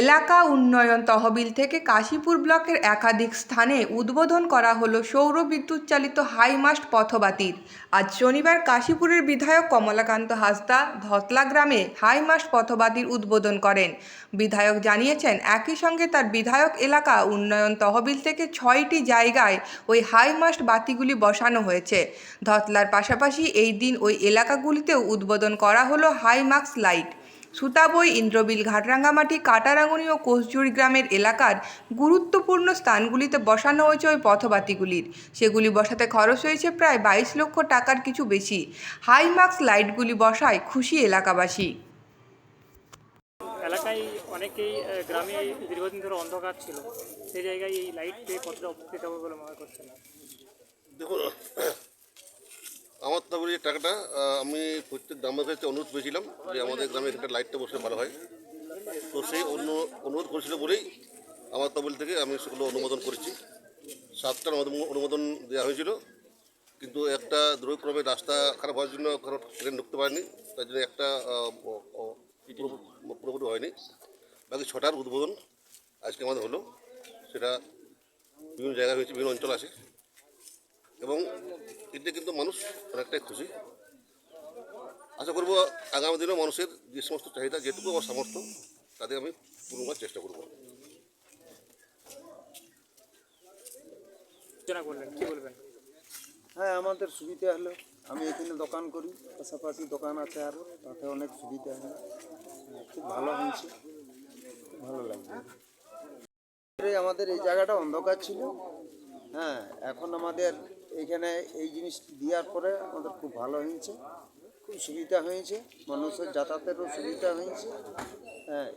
এলাকা উন্নয়ন তহবিল থেকে কাশীপুর ব্লকের একাধিক স্থানে উদ্বোধন করা হলো সৌর বিদ্যুৎ চালিত হাইমাস্ট পথবাতির আজ শনিবার কাশীপুরের বিধায়ক কমলাকান্ত হাসদা ধতলা গ্রামে হাইমাস্ট পথবাতির উদ্বোধন করেন। বিধায়ক জানিয়েছেন, একই সঙ্গে তার বিধায়ক এলাকা উন্নয়ন তহবিল থেকে ছয়টি জায়গায় ওই হাইমাস্ট বাতিগুলি বসানো হয়েছে। ধতলার পাশাপাশি এই দিন ওই এলাকাগুলিতেও উদ্বোধন করা হলো হাইমাক্স লাইট। সুতাবই ইন্দ্রবিল ঘাটরাঙ্গামাটি কাটারাঙ্গুনি ও কোষঝুড়ি গ্রামের এলাকার গুরুত্বপূর্ণ স্থানগুলিতে বসানো হয়েছে ওই পথবাতিগুলির। সেগুলি বসাতে খরচ হয়েছে প্রায় বাইশ লক্ষ টাকার কিছু বেশি। হাইমাক্স লাইটগুলি বসায় খুশি এলাকাবাসী। এলাকায় অনেকেই গ্রামে দীর্ঘদিন ধরে অন্ধকার ছিল। সেই জায়গায় এই লাইট পেয়ে কতটা উপকৃত হবে বলে মনে করছেন? দেখুন তবে টাকাটা আমি প্রত্যেক গ্রামবাসীতে অনুরোধ করেছিলাম যে আমাদের গ্রামে একটা লাইটটা বসে ভালো হয়। তো সেই অন্য অনুরোধ করেছিল বলেই আমার তবিল থেকে আমি সেগুলো অনুমোদন করেছি। সাতটার অনুমো- অনুমোদন দেওয়া হয়েছিল। কিন্তু একটা দুর্ঘক্রমে রাস্তা খারাপ হওয়ার জন্য কারও ট্রেন ঢুকতে পারেনি। তার জন্য একটা পুরোপুরি হয়নি। বাকি ছটার উদ্বোধন আজকে আমাদের হলো। সেটা বিভিন্ন জায়গায় হয়েছে, বিভিন্ন অঞ্চল আছে। এবং এতে কিন্তু মানুষ অনেকটাই খুশি। আশা করব আগামী দিনেও মানুষের যে সমস্ত চাহিদা যেটুকু আমার সামর্থ্য তাদের আমি পূরণ করার চেষ্টা করব। হ্যাঁ আমাদের সুবিধা হলো। আমি এখানে দোকান করি পাশাপাশি দোকান আছে আরও তাতে অনেক সুবিধা হয় হ্যাঁ, খুব ভালো হয়েছে ভালো লাগছে আমাদের এই জায়গাটা অন্ধকার ছিল। হ্যাঁ এখন আমাদের এইখানে এই জিনিস দেওয়ার পরে আমাদের খুব ভালো হয়েছে, খুব সুবিধা হয়েছে, মানুষের যাতায়াতেরও সুবিধা হয়েছে। হ্যাঁ।